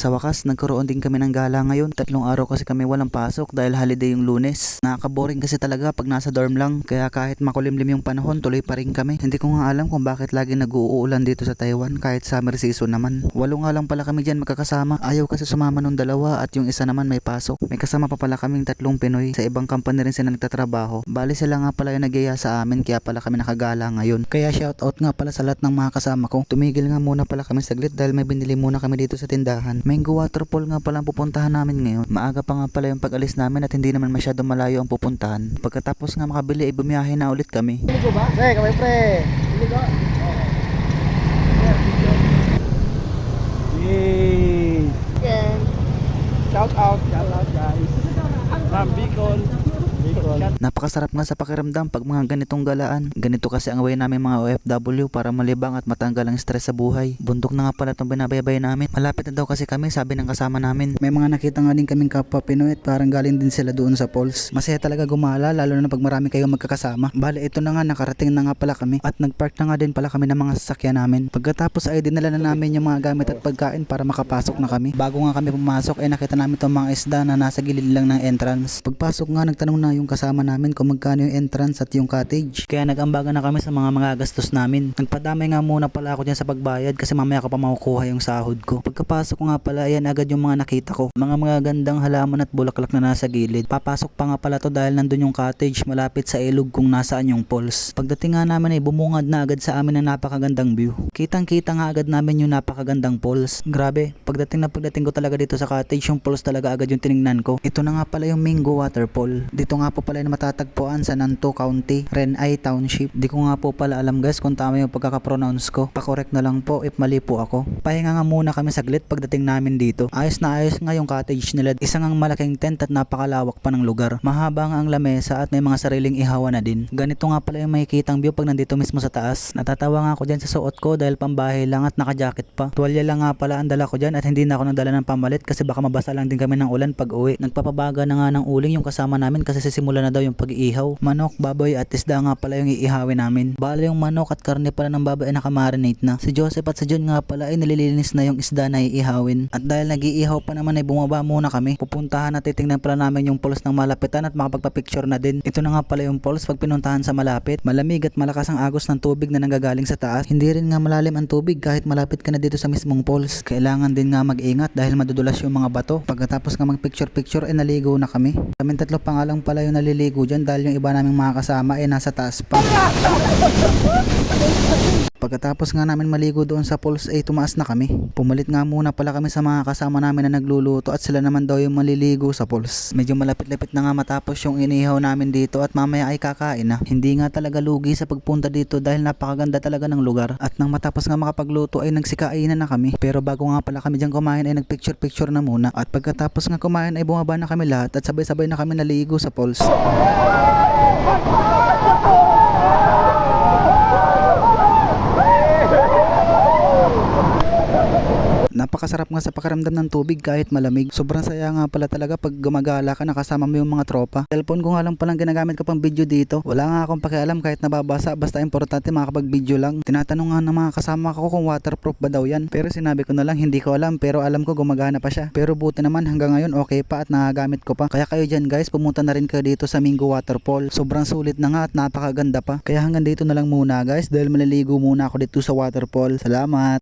Sa wakas, nagkaroon din kami ng gala ngayon. Tatlong araw kasi kami walang pasok dahil holiday yung lunes. Nakaka-boring kasi talaga pag nasa dorm lang. Kaya kahit makulimlim yung panahon, tuloy pa rin kami. Hindi ko nga alam kung bakit lagi nag-uulan dito sa Taiwan kahit summer season naman. Walo nga lang pala kami dyan magkakasama. Ayaw kasi sumama nung dalawa at yung isa naman may pasok. May kasama pa pala kaming tatlong Pinoy. Sa ibang company rin sila nagtatrabaho. Bali sila nga pala yung nagaya sa amin kaya pala kami nakagala ngayon. Kaya shoutout nga pala sa lahat ng mga kasama ko. Tumigil nga muna pala kami saglit dahil may binili muna kami dito sa tindahan. Mango waterfall nga pala ang pupuntahan namin ngayon. Maaga pa nga pala yung pag-alis namin at hindi naman masyado malayo ang pupuntahan. Pagkatapos nga makabili ay bumiyahe na ulit kami. Ligo ba? Pre, kamay pre. Ligo. Yay! Napakasarap nga sa pakiramdam pag mga ganitong galaan. Ganito kasi ang way namin mga OFW para malibang at matanggal ang stress sa buhay. Bundok na nga pala itong binabaybay namin. Malapit na daw kasi kami sabi ng kasama namin. May mga nakita nga din kaming kapwa Pinoy at parang galing din sila doon sa falls. Masaya talaga gumala lalo na pag marami kayong magkakasama. Bale ito na nga nakarating na nga pala kami at nagpark na nga din pala kami ng mga sasakyan namin. Pagkatapos ay dinala na namin yung mga gamit at pagkain para makapasok na kami. Bago nga kami pumasok ay nakita namin itong mga isda na nasa gilid lang ng entrance. Pagpasok nga nagtanong na yung kasama namin kung magkano yung entrance at yung cottage. Kaya nag-ambagan na kami sa mga mga gastos namin. Nagpadamay nga muna pala ako dyan sa pagbayad kasi mamaya ko pa makukuha yung sahod ko. Pagkapasok ko nga pala, ayan agad yung mga nakita ko. Mga mga gandang halaman at bulaklak na nasa gilid. Papasok pa nga pala to dahil nandun yung cottage malapit sa ilog kung nasaan yung falls. Pagdating nga namin ay bumungad na agad sa amin ang napakagandang view. Kitang kita nga agad namin yung napakagandang falls. Grabe, pagdating na pagdating ko talaga dito sa cottage, yung falls talaga agad yung tiningnan ko. Ito na nga pala yung Mingo Waterfall. Dito nga po pala yung matatagpuan sa Nanto County, Renai Township. Di ko nga po pala alam guys kung tama yung pagkakapronounce ko. Pa-correct na lang po if mali po ako. Pahinga nga muna kami saglit pagdating namin dito. Ayos na ayos nga yung cottage nila. Isang ang malaking tent at napakalawak pa ng lugar. Mahaba nga ang lamesa at may mga sariling ihawan na din. Ganito nga pala yung makikitang view pag nandito mismo sa taas. Natatawa nga ako dyan sa suot ko dahil pambahay lang at naka-jacket pa. Tuwalya lang nga pala ang dala ko dyan at hindi na ako nagdala ng pamalit kasi baka mabasa lang din kami ng ulan pag uwi. Nagpapabaga na nga ng uling yung kasama namin kasi sisimula na daw yung pag-iihaw. Manok, baboy at isda nga pala yung iihawin namin. Bala yung manok at karne pala ng baboy ay nakamarinate na. Si Joseph at si John nga pala ay nililinis na yung isda na iihawin. At dahil nag-iihaw pa naman ay bumaba muna kami. Pupuntahan at titingnan pala namin yung pulse ng malapitan at makapagpa-picture na din. Ito na nga pala yung pulse pag pinuntahan sa malapit. Malamig at malakas ang agos ng tubig na nanggagaling sa taas. Hindi rin nga malalim ang tubig kahit malapit ka na dito sa mismong pulse. Kailangan din nga mag-ingat dahil madudulas yung mga bato. Pagkatapos nga mag-picture-picture ay naligo na kami. Kami tatlo pa nga lang pala yung naliligo dyan dahil yung iba naming mga kasama ay nasa taas pa. Pagkatapos nga namin maligo doon sa pools ay tumaas na kami. Pumalit nga muna pala kami sa mga kasama namin na nagluluto at sila naman daw yung maliligo sa pools. Medyo malapit-lapit na nga matapos yung inihaw namin dito at mamaya ay kakain na. Hindi nga talaga lugi sa pagpunta dito dahil napakaganda talaga ng lugar. At nang matapos nga makapagluto ay nagsikainan na kami. Pero bago nga pala kami dyan kumain ay nagpicture-picture na muna. At pagkatapos nga kumain ay bumaba na kami lahat at sabay-sabay na kami naligo sa pools. Napakasarap nga sa pakiramdam ng tubig kahit malamig. Sobrang saya nga pala talaga pag gumagala ka nakasama mo yung mga tropa. Cellphone ko nga lang palang ginagamit ko pang video dito. Wala nga akong pakialam kahit nababasa basta importante makakapag-video lang. Tinatanong nga ng mga kasama ko kung waterproof ba daw yan. Pero sinabi ko na lang hindi ko alam pero alam ko gumagana pa siya. Pero buti naman hanggang ngayon okay pa at nagagamit ko pa. Kaya kayo dyan guys pumunta na rin kayo dito sa Mingo Waterfall. Sobrang sulit na nga at napakaganda pa. Kaya hanggang dito na lang muna guys dahil maliligo muna ako dito sa waterfall. Salamat!